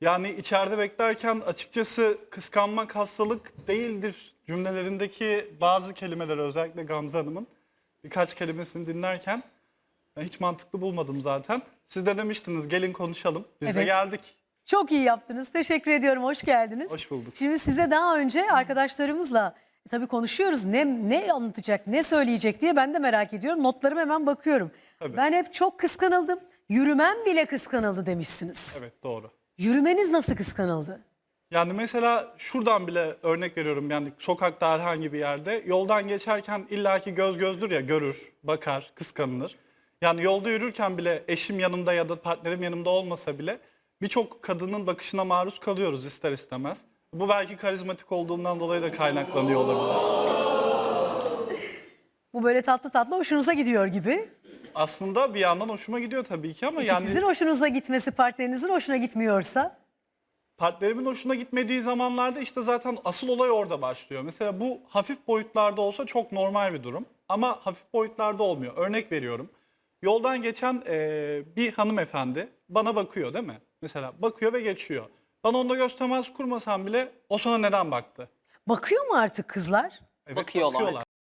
Yani içeride beklerken açıkçası kıskanmak hastalık değildir cümlelerindeki bazı kelimeler özellikle Gamze Hanım'ın birkaç kelimesini dinlerken ben hiç mantıklı bulmadım zaten. Siz de demiştiniz gelin konuşalım. Biz de Evet. geldik. Çok iyi yaptınız. Teşekkür ediyorum. Hoş geldiniz. Hoş bulduk. Şimdi size daha önce arkadaşlarımızla e, tabii konuşuyoruz. Ne ne anlatacak, ne söyleyecek diye ben de merak ediyorum. Notlarıma hemen bakıyorum. Tabii. Ben hep çok kıskanıldım. Yürümem bile kıskanıldı demişsiniz. Evet doğru. Yürümeniz nasıl kıskanıldı? Yani mesela şuradan bile örnek veriyorum yani sokakta herhangi bir yerde yoldan geçerken illaki göz gözdür ya görür, bakar, kıskanılır. Yani yolda yürürken bile eşim yanımda ya da partnerim yanımda olmasa bile birçok kadının bakışına maruz kalıyoruz ister istemez. Bu belki karizmatik olduğumdan dolayı da kaynaklanıyor olabilir. Bu böyle tatlı tatlı hoşunuza gidiyor gibi. Aslında bir yandan hoşuma gidiyor tabii ki ama Peki yani sizin hoşunuza gitmesi partnerinizin hoşuna gitmiyorsa? partnerimin hoşuna gitmediği zamanlarda işte zaten asıl olay orada başlıyor. Mesela bu hafif boyutlarda olsa çok normal bir durum ama hafif boyutlarda olmuyor. Örnek veriyorum. Yoldan geçen eee, bir hanımefendi bana bakıyor değil mi? Mesela bakıyor ve geçiyor. Bana onda göz teması kurmasam bile o sana neden baktı? Bakıyor mu artık kızlar? Evet, Bakıyorlar,